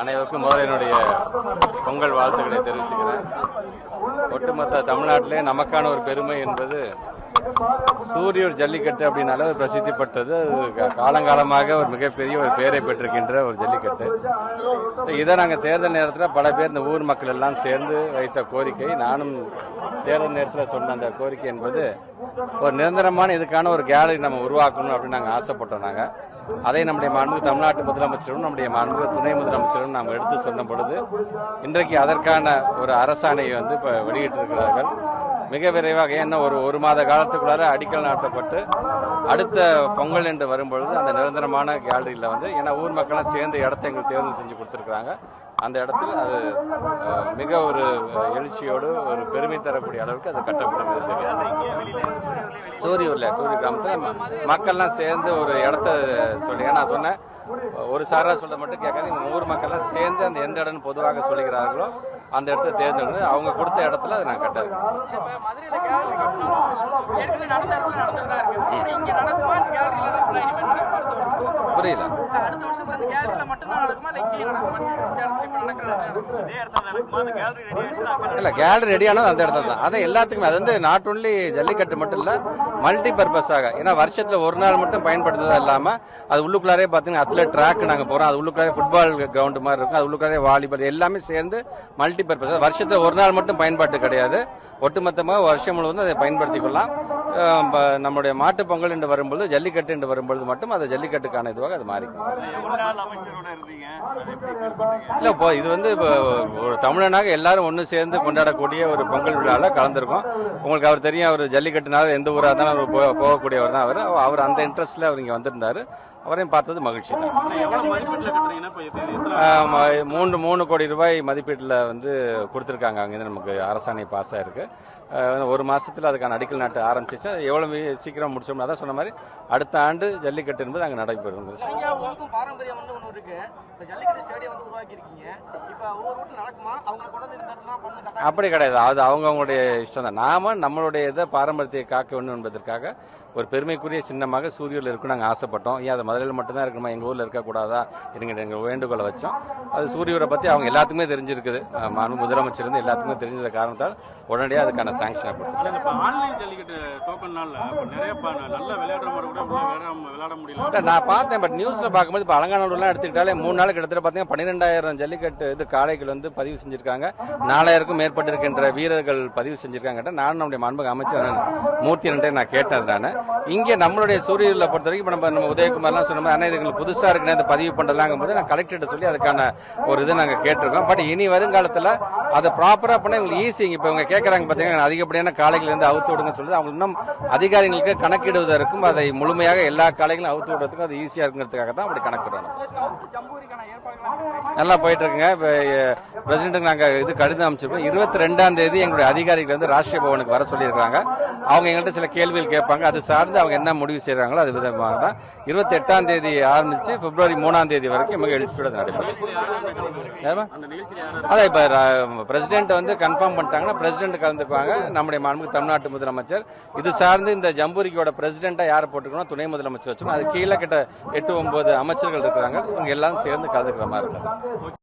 அனைவருக்கும் முதல்ல என்னுடைய பொங்கல் வாழ்த்துக்களை தெரிவிச்சுக்கிறேன். ஒட்டுமொத்த தமிழ்நாட்டிலே நமக்கான ஒரு பெருமை என்பது சூரியூர் ஜல்லிக்கட்டு அப்படின்னால ஒரு பிரசித்தி பெற்றது. அது காலங்காலமாக ஒரு மிகப்பெரிய ஒரு பெயரை பெற்றிருக்கின்ற ஒரு ஜல்லிக்கட்டு. இதை நாங்கள் தேர்தல் நேரத்தில் பல பேர் இந்த ஊர் மக்கள் எல்லாம் சேர்ந்து வைத்த கோரிக்கை. நானும் தேர்தல் நேரத்தில் சொன்ன அந்த கோரிக்கை என்பது ஒரு நிரந்தரமான இதுக்கான ஒரு கேலரி நம்ம உருவாக்கணும் அப்படின்னு நாங்கள் ஆசைப்பட்டோம் நாங்கள் அதை நம்முடைய மாண்பு தமிழ்நாட்டு முதலமைச்சரும் நம்முடைய மாண்பு துணை முதலமைச்சரும் நாம் எடுத்து சொன்ன பொழுது இன்றைக்கு அதற்கான ஒரு அரசாணையை வந்து இப்போ வெளியிட்டிருக்கிறார்கள். மிக விரைவாக என்ன ஒரு ஒரு மாத காலத்துக்குள்ளார அடிக்கல் நாட்டப்பட்டு அடுத்த பொங்கல் என்று வரும்பொழுது அந்த நிரந்தரமான கேலரியில் வந்து ஏன்னா ஊர் மக்கள்லாம் சேர்ந்து இடத்த எங்களுக்கு தேர்வு செஞ்சு கொடுத்துருக்குறாங்க. அந்த இடத்தில் அது மிக ஒரு எழுச்சியோடு ஒரு பெருமை தரக்கூடிய அளவுக்கு அது கட்டப்படும் இது சூரியூர்ல சூரிய கிராமத்தில் மக்கள்லாம் சேர்ந்து ஒரு இடத்த சொல்லி நான் சொன்னேன் ஒரு சாரா சொல்ல மட்டும் கேட்காது ஊர் மக்கள்லாம் சேர்ந்து அந்த எந்த இடம்னு பொதுவாக சொல்லுகிறார்களோ அந்த இடத்த தேர்ந்தெடுத்து அவங்க கொடுத்த இடத்துல அதை நான் கட்ட இப்ப மதுரையில கேலரி கட்டணும் ஏற்கனவே நடந்த இடத்துல நடந்துட்டு தான் இருக்கு. அப்படி இங்க நடக்குமா இந்த கேலரி இல்லைன்னா ஃபுல்லா இனிமேல் நடக்கும் அடுத்த வருஷத்துல புரியல. அடுத்த வருஷத்துல இந்த கேலரியில மட்டும் தான் நடக்குமா? இல்ல இங்கேயும் நடக்குமா இந்த இடத்துல இப்ப நடக்கிற இடத்துல நடக்குமா இதே இடத்துல நடக்குமா? அந்த கேலரி ரெடி ஆயிடுச்சுன்னா அங்க இல்ல கேலரி ரெடியானது அந்த இடத்துல தான். அதை எல்லாத்துக்குமே அது வந்து நாட் ஒன்லி ஜல்லிக்கட்டு மட்டும் இல்ல மல்டி பர்பஸாக ஏன்னா வருஷத்தில் ஒரு நாள் மட்டும் பயன்படுத்துறது இல்லாமல் அது உள்ளுக்குள்ளாரே பார்த்தீங்கன்னா அத்லெட் ட்ராக் நாங்கள் போகிறோம் அது உள்ளுக்குள்ளாரே ஃபுட்பால் கிரவுண்ட் மாதிரி இருக்கும். அது உள்ளுக்குள்ளாரே வாலிபால் எல்லாமே சேர்ந்து மல்டி பர்பஸ் வருஷத்தில் ஒரு நாள் மட்டும் பயன்பாட்டு கிடையாது. ஒட்டுமொத்தமாக வருஷம் முழுவதும் அதை பயன்படுத்திக் கொள்ளலாம் நம்முடைய மாட்டுப் பொங்கல் என்று வரும்பொழுது ஜல்லிக்கட்டு என்று வரும்பொழுது மட்டும் அது ஜல்லிக்கட்டுக்கான இதுவாக அது மாறிக்கும். இல்லை இப்போ இது வந்து இப்போ ஒரு தமிழனாக எல்லாரும் ஒன்று சேர்ந்து கொண்டாடக்கூடிய ஒரு பொங்கல் விழாவில் கலந்துருக்கோம். உங்களுக்கு அவர் தெரியும் அவர் ஜல்லிக்கட்டுனால எந்த ஊராக இருந்தாலும் அவர் போ- போகக்கூடியவர் தான் அவர். அவர் அந்த இன்ட்ரெஸ்ட்ல அவர் இங்கே வந்திருந்தாரு. அவரையும் பார்த்தது மகிழ்ச்சி தான். மூன்று மூணு கோடி ரூபாய் மதிப்பீட்டில் வந்து கொடுத்துருக்காங்க. அங்கேருந்து நமக்கு அரசாணை பாஸ் ஆயிருக்கு. ஒரு மாசத்துல அதுக்கான அடிக்கல் நாட்டு ஆரம்பிச்சிச்சு அது எவ்வளவு சீக்கிரம் முடிச்சோம்னா தான் சொன்ன மாதிரி அடுத்த ஆண்டு ஜல்லிக்கட்டு என்பது அங்கே நடைபெறும் இங்க ஒவ்வொருக்கும் பாரம்பரியம் வந்து ஒன்று இருக்கு. இப்போ ஜல்லிக்கட்டு ஸ்டேடியம் வந்து உருவாக்கி இருக்கீங்க இப்போ ஒவ்வொரு வீட்டில் நடக்குமா? அவங்க கொண்டு வந்து இந்த இடத்துல தான் பண்ணு கட்டாயம் அப்படி கிடையாது. அது அவங்கவுங்களுடைய இஷ்டம் தான் நாம நம்மளுடைய இதை பாரம்பரியத்தை காக்க வேண்டும் என்பதற்காக ஒரு பெருமைக்குரிய சின்னமாக சூரியூரில் இருக்கும் நாங்கள் ஆசைப்பட்டோம். ஏன் அது மதுரையில் மட்டும்தான் இருக்கணுமா? எங்கள் ஊரில் இருக்கக்கூடாதா? என்கிற எங்கள் வேண்டுகோளை வச்சோம். அது சூரியூரை பற்றி அவங்க எல்லாத்துக்குமே தெரிஞ்சிருக்குது. முதலமைச்சர் இருந்து எல்லாத்துக்குமே தெரிஞ்சத காரணத்தால் உடனடியாக அதுக்கான சாங்ஷனை கொடுத்தாங்க இல்ல, இப்ப ஆன்லைன் ஜல்லிக்கட்டு டோக்கன் நாள்ல இப்ப நிறைய நல்லா விளையாடுற மாதிரி கூட விளையாட முடியல. நான் பார்த்தேன் பட் நியூஸ்ல பார்க்கும்போது இப்போ அலங்காநல்லூர்லாம் எடுத்துக்கிட்டாலே மூணு நாள் கிட்டத்தட்ட பார்த்தீங்கன்னா பன்னிரெண்டாயிரம் ஜல்லிக்கட்டு இது காளைகள் வந்து பதிவு செஞ்சிருக்காங்க. நாலாயிரக்கும் மேற்பட்டிருக்கின்ற வீரர்கள் பதிவு செஞ்சிருக்காங்க நானும் நம்முடைய மாண்புக அமைச்சர் மூர்த்தி ரெண்டே நான் கேட்டது நான். இங்கே நம்மளுடைய சூரியல பொறுத்த வரைக்கும் இப்ப நம்ம நம்ம உதயகுமார்லாம் சொன்ன மாதிரி அண்ணா இது எங்களுக்கு புதுசா இருக்குன்னு இந்த பதிவு பண்றதுலாங்கும் போது நான் கலெக்டர்கிட்ட சொல்லி அதுக்கான ஒரு இதை நாங்கள் கேட்டிருக்கோம். பட் இனி வருங்காலத்தில் அதை ப்ராப்பரா பண்ண எங்களுக்கு ஈஸி இப்போ இவங்க கேட்குறாங்க பார்த்தீங்கன்னா அதிகப்படியான காளைகள் இருந்து அவுத்து விடுங்கன்னு சொல்லுது அவங்க இன்னும் அதிகாரிகளுக்கு கணக்கிடுவதற்கும் அதை முழுமையாக எல்லா காளைகளும் அவுத்து விடுறதுக்கும் அது ஈஸியாக இருக்குங்கிறதுக்காக தான் அப்படி கணக்கிடணும் நல்லா போயிட்டு இருக்குங்க இப்போ பிரசிடென்ட்டுக்கு நாங்கள் இது கடிதம் அமைச்சிருக்கோம் இருபத்தி ரெண்டாம் தேதி எங்களுடைய அதிகாரிகள் வந்து ராஷ்டிரிய பவனுக்கு வர சொல்லியிருக்காங்க அவங்க எங்கள்கிட்ட சில கேள்விகள் கேட்பாங்க. அது சார்ந்து அவங்க என்ன முடிவு செய்கிறாங்களோ அது விதமாக தான். இருபத்தி எட்டாம் தேதி ஆரம்பிச்சு பிப்ரவரி மூணாம் தேதி வரைக்கும் மிக எழுச்சியோட நடைபெறும் அதான் இப்போ பிரசிடென்ட் வந்து கன்ஃபார்ம் பண்ணிட்டாங்கன்னா பிரசிடென்ட் கலந்துக்குவாங்க. நம்முடைய மாண்புக்கு தமிழ்நாட்டு முதலமைச்சர். இது சார்ந்து இந்த ஜம்பூரிக்கோட பிரசிடென்ட்டா யார் போட்டுக்கணும் துணை முதலமைச்சர் வச்சுக்கணும். அது கீழே கிட்ட எட்டு ஒன்பது அமைச்சர்கள் இருக்கிறாங்க. இவங்க எல்லாரும் சேர்ந்து கலந்துக்கிற மாதிரி இருக்குது.